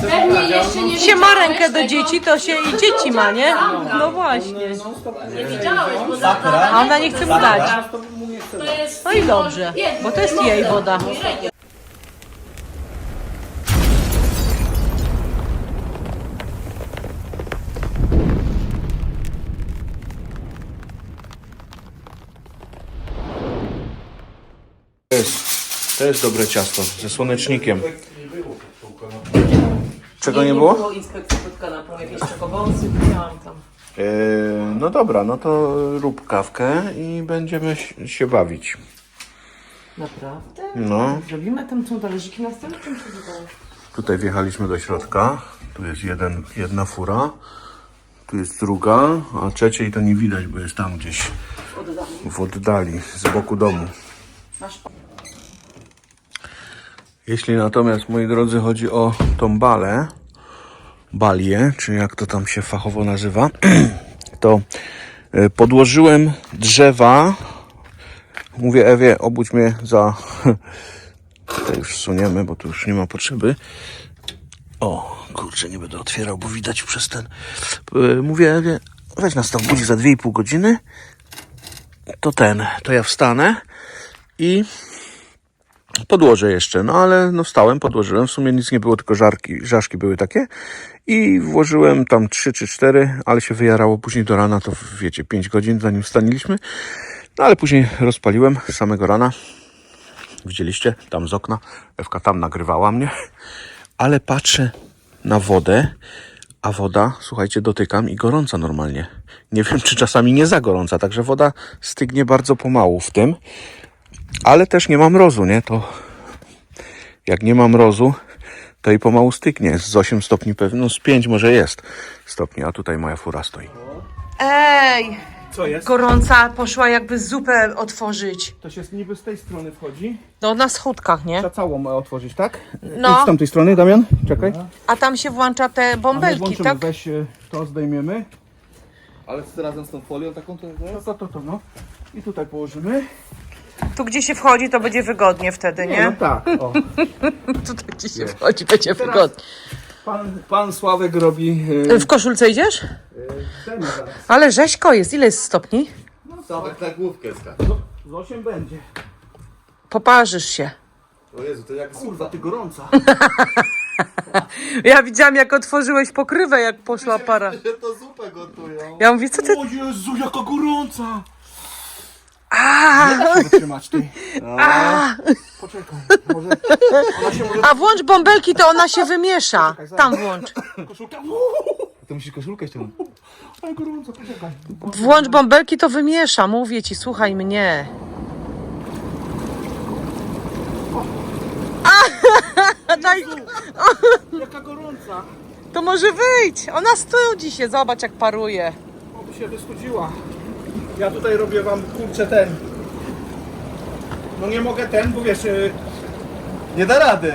Pewnie jeszcze nie się ma rękę do dzieci, to się i dzieci ma, nie? No właśnie. Nie widziałeś, bo A ona nie chce mu dać. No i dobrze, bo to jest jej woda. To jest, to jest dobre ciasto ze słonecznikiem. Czego nie było? inspekcji pod kanapą, jakieś czekowąsy, miałam tam. Yy, no dobra, no to rób kawkę i będziemy się- się bawić. Naprawdę? No, Zrobimy tam są talerzyki następnym czy tutaj wjechaliśmy do środka. Tu jest jeden, jedna fura. Tu jest druga, a trzeciej to nie widać, bo jest tam gdzieś w oddali, z boku domu. Jeśli natomiast, moi drodzy, chodzi o tą balę, balię, czy jak to tam się fachowo nazywa, to y, podłożyłem drzewa. Mówię Ewie, obudź mnie za... Tutaj już suniemy, bo tu już nie ma potrzeby. O, kurczę, nie będę otwierał, bo widać przez ten... Y, Mówię Ewie, weź nas tam budzi za 2,5 godziny. To ten, to ja wstanę i podłożę jeszcze, no ale no wstałem, podłożyłem, w sumie nic nie było, tylko żarki, żaszki były takie. I włożyłem tam 3 czy 4, ale się wyjarało później do rana, to wiecie, 5 godzin zanim wstanieliśmy, no ale później rozpaliłem samego rana, widzieliście, tam z okna, Ewka tam nagrywała mnie, ale patrzę na wodę, a woda, słuchajcie, dotykam i gorąca normalnie. Nie wiem, czy czasami nie za gorąca, także woda stygnie bardzo pomału w tym, ale też nie mam mrozu, nie? To jak nie mam mrozu, to i pomału styknie. Z 8 stopni pewnie, no z 5 może jest stopni, a tutaj moja fura stoi. Ej, Co jest? gorąca poszła jakby zupę otworzyć. To się niby z tej strony wchodzi. No na schódkach, nie? Trzeba całą e, otworzyć, tak? No. Idź z tamtej strony, Damian. Czekaj. A tam się włącza te Ale bąbelki, włączymy, tak? Weź e, to, zdejmiemy. Ale z- razem z tą folią taką to To, to, to, to, no. I tutaj położymy. Tu gdzie się wchodzi, to będzie wygodnie wtedy, No nie? tak, o. Tutaj gdzie się wchodzi, będzie wygodnie. Pan, pan Sławek robi... E, W koszulce idziesz? ten zaraz. Ale rzeźko jest, ile jest stopni? Sławek na główkę skacz. Z 8 będzie. Poparzysz się. O Jezu, to jak Kurwa, ty gorąca. Ja widziałam, jak otworzyłeś pokrywę, jak poszła para. że to zupę gotują. Ja mówię, co ty... O Jezu, jaka gorąca! A, Nie da się wytrzymać, ty. Poczekaj, może... Ona się może... a włącz bąbelki, to ona się wymiesza. Tam włącz. Koszulka... Ty musisz koszulkę ściągnąć. Ale gorąco, poczekaj. Włącz bąbelki, to wymiesza. Mówię ci, słuchaj mnie. A, daj, Jaka gorąca. to może wyjdź. Ona studzi się, zobacz jak paruje. Oby się wyschudziła. Ja tutaj robię wam, kurczę, ten... No nie mogę ten, bo wiesz, yy, Nie da rady.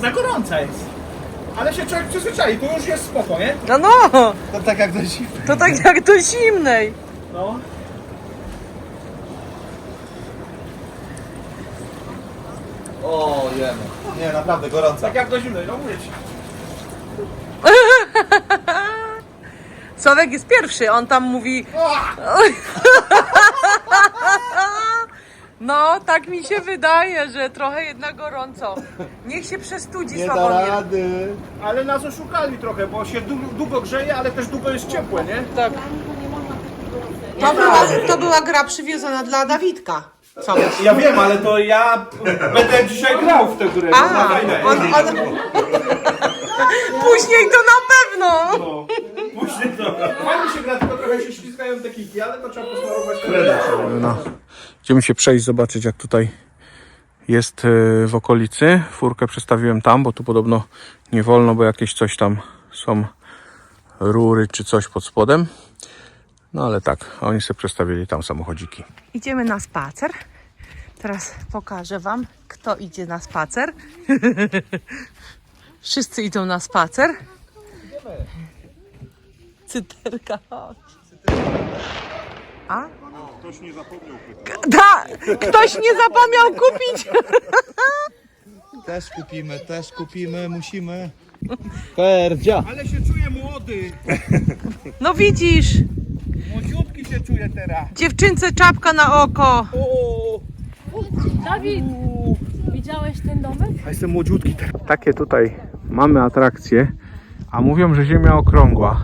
za gorąca jest. Ale się człowiek przyzwyczai, to już jest spoko, nie? No no, To tak jak do zimy. to tak jak do zimnej. No. O, jemy. Nie, naprawdę gorąca. Tak jak do zimnej, no mówię ci. Sławek jest pierwszy, on tam mówi... No, tak mi się wydaje, że trochę jednak gorąco. Niech się przestudzi Nie da Sławomir. rady. Ale nas oszukali trochę, bo się długo, długo grzeje, ale też długo jest ciepłe, nie? Tak. To była, to była gra przywiezona dla Dawidka. Co myślisz? Ja wiem, ale to ja będę dzisiaj grał w tę grę. A, on, on... Później to na pewno. No. Później to. Fajnie się gra, tylko trochę kiki, ale to trzeba posmarować. No. Idziemy się przejść, zobaczyć jak tutaj jest e, w okolicy. Furkę przestawiłem tam, bo tu podobno nie wolno, bo jakieś coś tam są rury czy coś pod spodem. No ale tak, oni sobie przestawili tam samochodziki. Idziemy na spacer. Teraz pokażę Wam, kto idzie na spacer. Wszyscy idą na spacer. Cyterka, chodź. A? Ktoś nie zapomniał. Da, ktoś nie zapomniał kupić Też kupimy, też kupimy, musimy. Ferdzia. Ale się czuję młody. No widzisz, Młodziutki się czuję teraz. dziewczynce czapka na oko. O, Dawid, widziałeś ten domek? a jestem młodziutki teraz. Takie tutaj mamy atrakcje, a mówią, że Ziemia okrągła.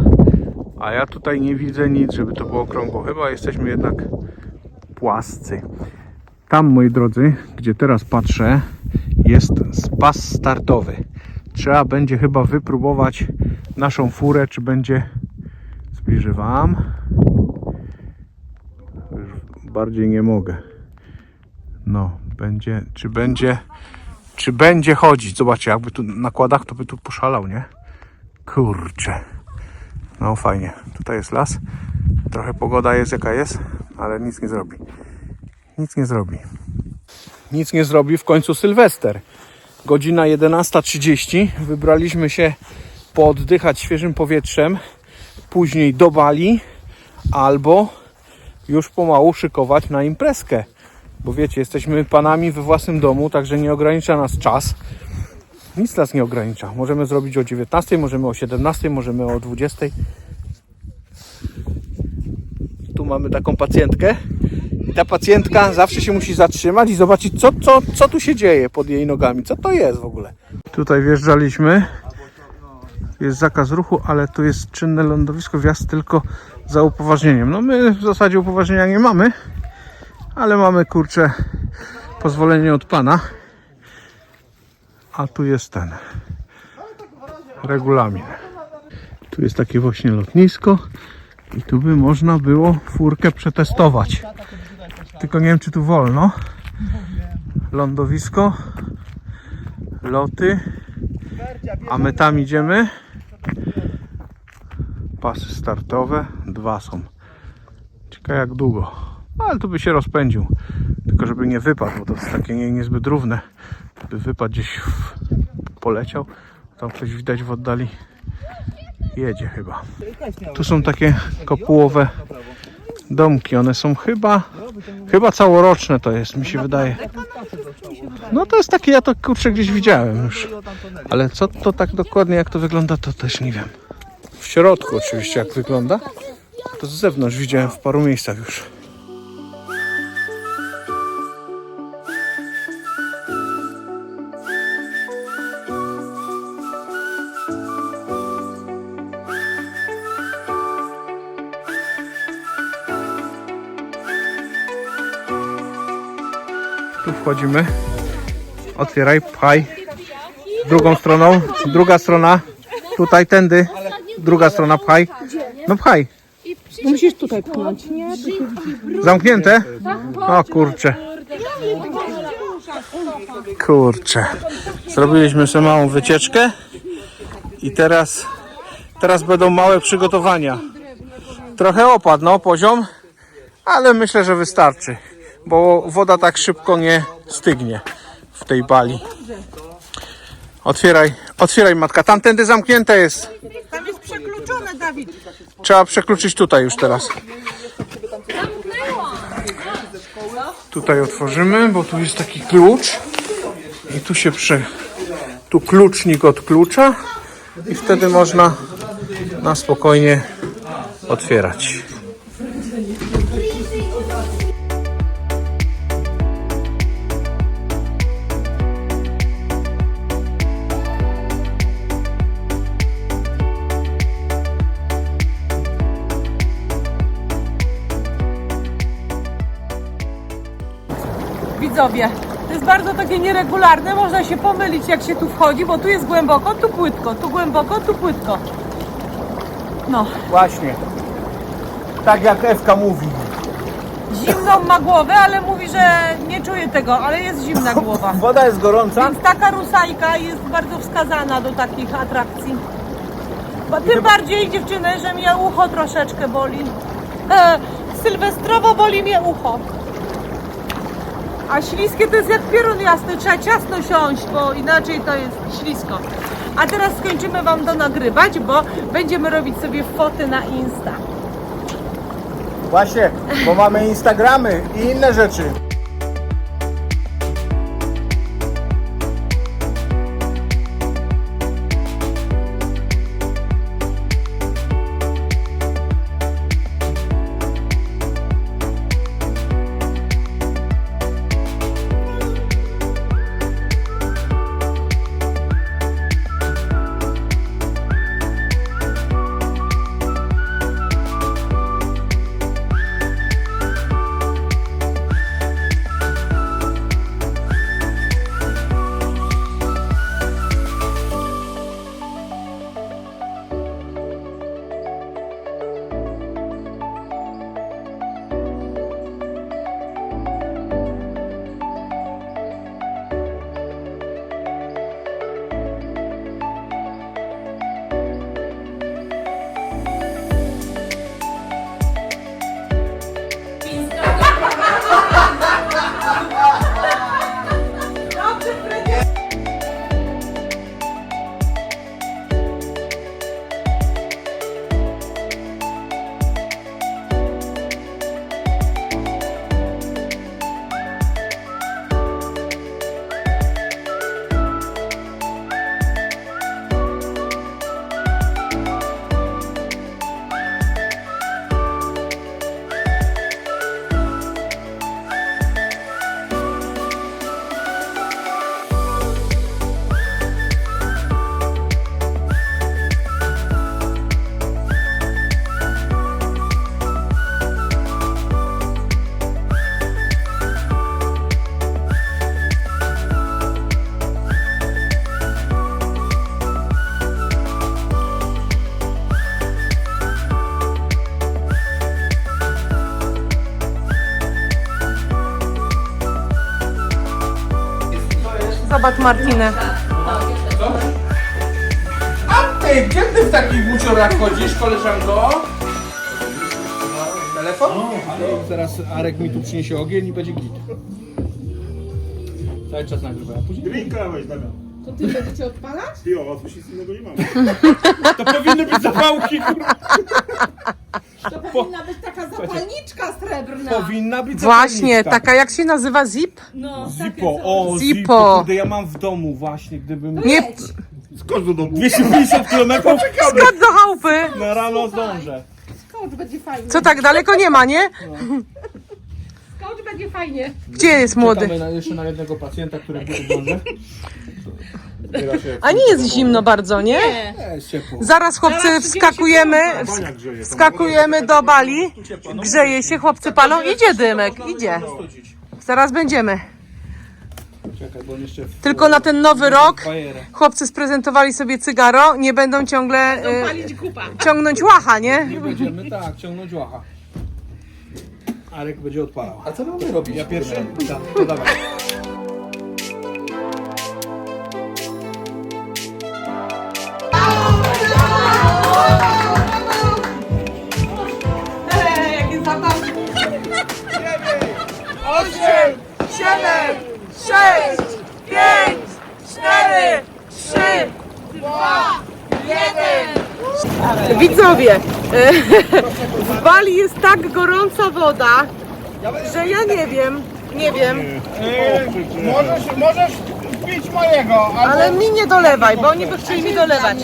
A ja tutaj nie widzę nic, żeby to było okrągło. Chyba jesteśmy jednak płascy. Tam, moi drodzy, gdzie teraz patrzę, jest spas startowy. Trzeba będzie chyba wypróbować naszą furę, czy będzie. Zbliżę Wam. Już bardziej nie mogę. No, będzie, czy będzie, czy będzie chodzić. Zobaczcie, jakby tu na kładach, to by tu poszalał, nie? Kurczę. No fajnie. Tutaj jest las. Trochę pogoda jest jaka jest, ale nic nie zrobi. Nic nie zrobi. Nic nie zrobi w końcu Sylwester. Godzina 11.30. Wybraliśmy się pooddychać świeżym powietrzem. Później do Bali albo już pomału szykować na imprezkę. Bo wiecie, jesteśmy panami we własnym domu, także nie ogranicza nas czas. Nic nas nie ogranicza. Możemy zrobić o 19, możemy o 17, możemy o 20. Tu mamy taką pacjentkę. I ta pacjentka zawsze się musi zatrzymać i zobaczyć, co, co, co tu się dzieje pod jej nogami. Co to jest w ogóle? Tutaj wjeżdżaliśmy. Jest zakaz ruchu, ale tu jest czynne lądowisko, wjazd tylko za upoważnieniem. No my w zasadzie upoważnienia nie mamy, ale mamy kurczę pozwolenie od pana. A tu jest ten regulamin. Tu jest takie właśnie lotnisko i tu by można było furkę przetestować. Tylko nie wiem, czy tu wolno. Lądowisko, loty, a my tam idziemy. Pasy startowe, dwa są. Ciekawe jak długo. Ale tu by się rozpędził. Tylko żeby nie wypadł, bo to jest takie nie, niezbyt równe. Gdyby wypadł gdzieś w, poleciał, tam ktoś widać w oddali jedzie chyba. Tu są takie kopułowe domki. One są chyba chyba całoroczne to jest, mi się wydaje. No to jest takie, ja to kurczę gdzieś widziałem już. Ale co to tak dokładnie jak to wygląda, to też nie wiem. W środku oczywiście jak wygląda. To z zewnątrz widziałem w paru miejscach już. Wchodzimy. Otwieraj, pchaj. Drugą stroną, druga strona. Tutaj, tędy. Druga strona, pchaj. No pchaj. Musisz tutaj pchnąć. Zamknięte? O kurczę. Kurczę. Zrobiliśmy sobie małą wycieczkę i teraz teraz będą małe przygotowania. Trochę opadł, no poziom, ale myślę, że wystarczy, bo woda tak szybko nie stygnie w tej bali. Otwieraj, otwieraj matka. Tamtędy zamknięte jest. Tam jest przekluczone, Dawid. Trzeba przekluczyć tutaj już teraz. Tutaj otworzymy, bo tu jest taki klucz. I tu się prze... Tu klucznik odklucza i wtedy można na spokojnie otwierać. Widzowie, to jest bardzo takie nieregularne, można się pomylić jak się tu wchodzi, bo tu jest głęboko, tu płytko, tu głęboko, tu płytko. No, Właśnie. Tak jak Ewka mówi. zimną ma głowę, ale mówi, że nie czuje tego, ale jest zimna głowa. Woda jest gorąca. Więc taka rusajka jest bardzo wskazana do takich atrakcji. Bo tym bardziej dziewczyny, że mnie ucho troszeczkę boli. E, sylwestrowo boli mnie ucho. A śliskie to jest jak pierun jasny, trzeba ciasno siąść, bo inaczej to jest ślisko. A teraz skończymy Wam to nagrywać, bo będziemy robić sobie foty na Insta. Właśnie, bo mamy Instagramy i inne rzeczy. Zobacz Martinę. A ty, gdzie ty w takich buciorach chodzisz, koleżanko? Telefon? Teraz Arek mi tu przyniesie ogień i będzie git. Cały czas nagrywa, a później... Drinka weź, Damian. To ty będziecie odpalać? Ty, o, coś innego nie mamy. To powinny być zapałki, kurwa. To powinna być taka zapalniczka srebrna. Powinna być Właśnie, zapalniczka. taka jak się nazywa zip? No, Zippo, o. Zippo. Kurde, ja mam w domu właśnie, gdybym... Nie, Skocz do domu. 250 km skocz do chałupy. na rano zdążę. skocz będzie fajnie. Co tak daleko nie ma, nie? Skocz będzie fajnie. Gdzie jest młody? Czekamy na, jeszcze na jednego pacjenta, który tu zdąży. A nie jest zimno bardzo, nie? Nie, jest ciepło. Zaraz chłopcy wskakujemy, Bania grzeje. wskakujemy do bali. Grzeje się, chłopcy palą. Idzie dymek, idzie. Zaraz będziemy. Czekaj, bo on jeszcze w Tylko na ten nowy rok bajerę. chłopcy sprezentowali sobie cygaro, nie będą ciągle y, ciągnąć łacha, nie? Nie będziemy, tak, ciągnąć łacha. Arek będzie odpalał. A co mamy robić? Ja pierwszy? Tak, to dawaj. Sześć, pięć, cztery, trzy, dwa, jeden. Widzowie, w Bali jest tak gorąca woda, że ja nie wiem, nie wiem, Możesz, możesz pić mojego, ale mi nie dolewaj, bo oni by chcieli mi dolewać.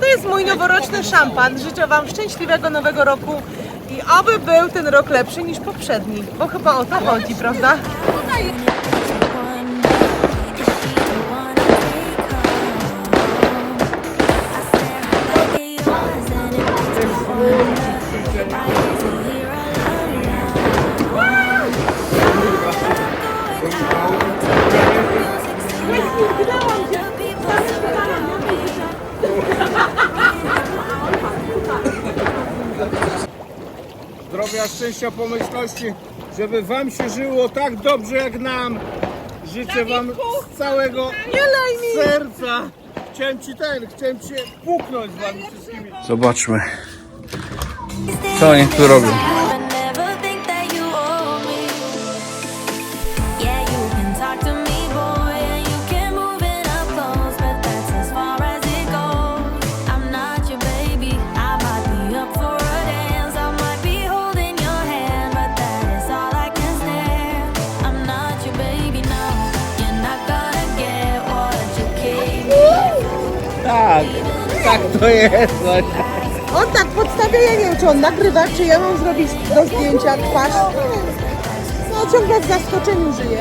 To jest mój noworoczny szampan. Życzę Wam szczęśliwego nowego roku i oby był ten rok lepszy niż poprzedni, bo chyba o to chodzi, prawda? Zdrowia, szczęścia, pomyślności, żeby wam się żyło tak dobrze jak nam. Życzę wam z całego serca. Chciałem ci ten, chciałem cię puknąć z wami wszystkimi. Zobaczmy, co oni tu robią. Tak, tak to jest. On tak podstawia, ja nie wiem, czy on nagrywa, czy ja mam zrobić do zdjęcia twarz. No ciągle w zaskoczeniu żyje.